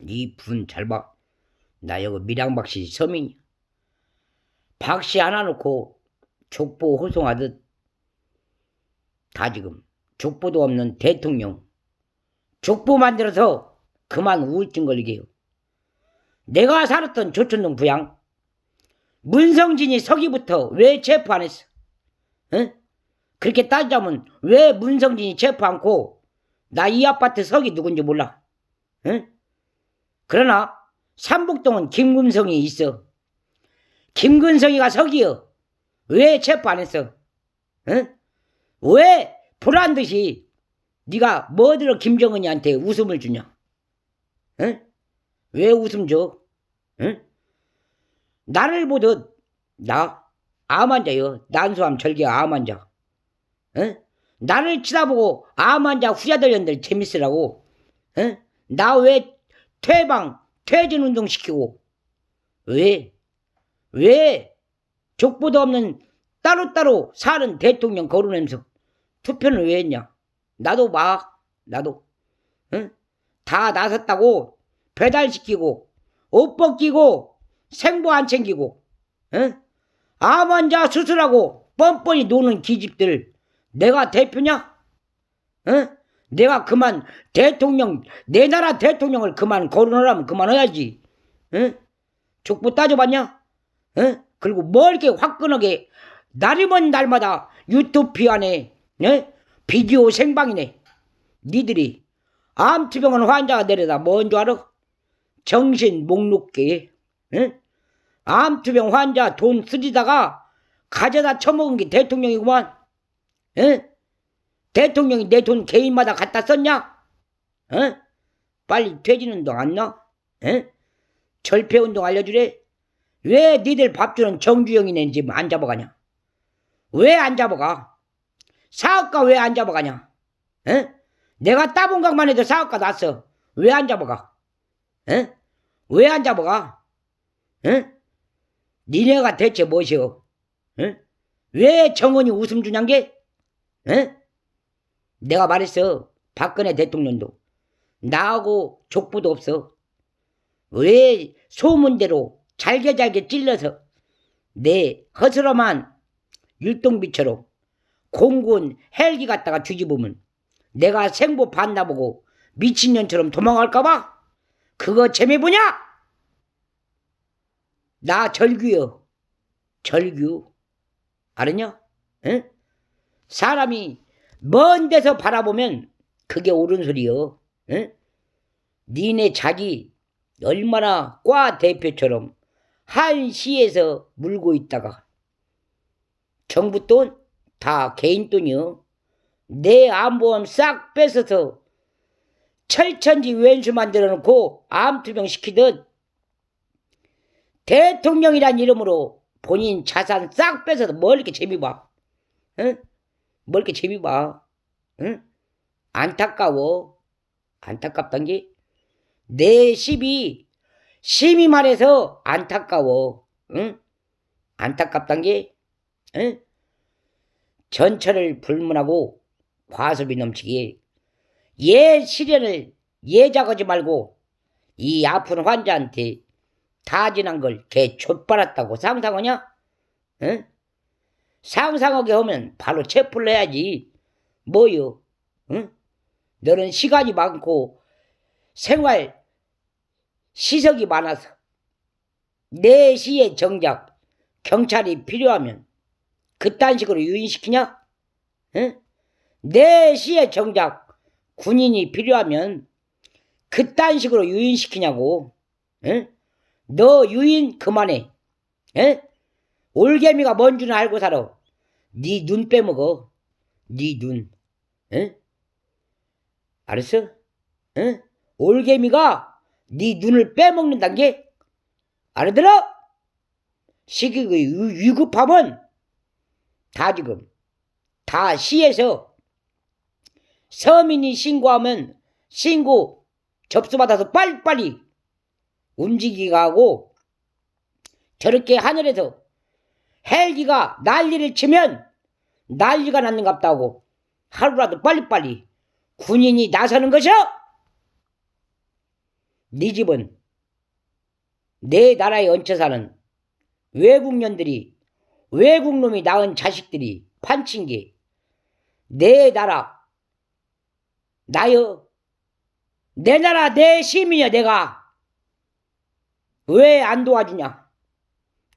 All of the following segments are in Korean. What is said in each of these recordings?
이분잘 봐. 나 여기 밀양박씨 서민이야. 박씨 하나 놓고 족보 호송하듯 다 지금 족보도 없는 대통령 족보 만들어서 그만 우울증 걸리게 해요. 내가 살았던 조천동 부양 문성진이 서기부터 왜 체포 안 했어? 응? 그렇게 따지자면 왜 문성진이 체포 않고 나 이 아파트 서기 누군지 몰라. 응? 그러나 삼북동은 김금성이 있어. 김근성이가 서기여. 왜 체포 안 했어? 응? 왜 보란 듯이 네가 뭐들어 김정은이한테 웃음을 주냐? 응? 왜 웃음 줘? 응? 나를 보듯 나 암환자여 난소암 절개 암환자. 응? 나를 치다보고 암환자 후자들연들 재밌으라고. 응? 나 왜 퇴방 퇴진 운동 시키고 왜? 왜 족보도 없는 따로따로 사는 대통령 거론하면서 투표는 왜 했냐? 나도 막 나도 응? 다 나섰다고 배달시키고 옷 벗기고 생보 안 챙기고 응? 암 환자 수술하고 뻔뻔히 노는 기집들 내가 대표냐? 응? 내가 그만 대통령 내 나라 대통령을 그만 거론하라면 그만해야지 응? 족보 따져봤냐? 응? 그리고 뭐 이렇게 화끈하게 날이면 날마다 안에 예? 비디오 생방이네 니들이 암투병원 환자가 내려다 뭔 줄 알아? 정신 목록계 응? 암투병 환자 돈 쓰리다가 가져다 처먹은 게 대통령이구만 응? 대통령이 내 돈 개인마다 갖다 썼냐? 응? 빨리 퇴진운동 안 나? 응? 절폐운동 알려주래? 왜 니들 밥 주는 정주영이네 지금 안 잡아가냐? 왜 안 잡아가? 사업가 왜 안 잡아가냐? 응? 내가 따본 것만 해도 사업가 났어. 왜 안 잡아가? 응? 왜안 잡아가? 응? 니네가 대체 무엇이오? 응? 왜 정원이 웃음 주냔 게? 응? 내가 말했어. 박근혜 대통령도. 나하고 족부도 없어. 왜 소문대로 잘게 잘게 찔러서 내 허스럼한 율동비처럼 공군 헬기 갖다가 뒤집으면 내가 생보 반나보고 미친년처럼 도망갈까봐? 그거 재미 보냐? 나 절규여. 절규. 알았냐? 응? 사람이 먼 데서 바라보면 그게 옳은 소리여. 응? 니네 자기 얼마나 과 대표처럼 한 시에서 물고 있다가 정부 돈 다 개인 돈이요. 내 암보험 싹 뺏어서 철천지 왼수 만들어 놓고 암투병 시키듯 대통령이란 이름으로 본인 자산 싹 뺏어서 뭘 이렇게 재미 봐? 응? 뭘 이렇게 재미 봐? 응? 안타까워. 안타깝단 게 내 시비 심히 말해서 안타까워. 응? 안타깝단 게 응? 전철을 불문하고 과습이 넘치기에 얘 시련을 예작하지 말고 이 아픈 환자한테 다 지난 걸개 좆빨았다고 상상하냐? 응? 상상하게 하면 바로 체포를 해야지. 뭐요? 응? 너는 시간이 많고 생활 시석이 많아서 내 시에 정작 경찰이 필요하면 그딴 식으로 유인시키냐? 응? 내 시에 정작 군인이 필요하면 그딴 식으로 유인시키냐고. 응? 너 유인 그만해. 응? 올개미가 뭔 줄 알고 살아. 네 눈 빼먹어. 네 눈. 응? 알았어? 응? 올개미가 네 눈을 빼먹는단 게 알아들어? 시기가 위급하면 다 지금 다 시에서 서민이 신고하면 신고 접수받아서 빨리빨리 움직이가 하고 저렇게 하늘에서 헬기가 난리를 치면 난리가 났는갑다고 하루라도 빨리빨리 군인이 나서는 것이요. 네 집은 내 나라에 얹혀 사는 외국년들이 외국놈이 낳은 자식들이 판친 게 내 나라 나여 내 나라 내 시민이야 내가 왜 안 도와주냐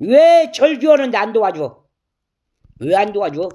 왜 절규하는데 안 도와줘? 왜 안 도와줘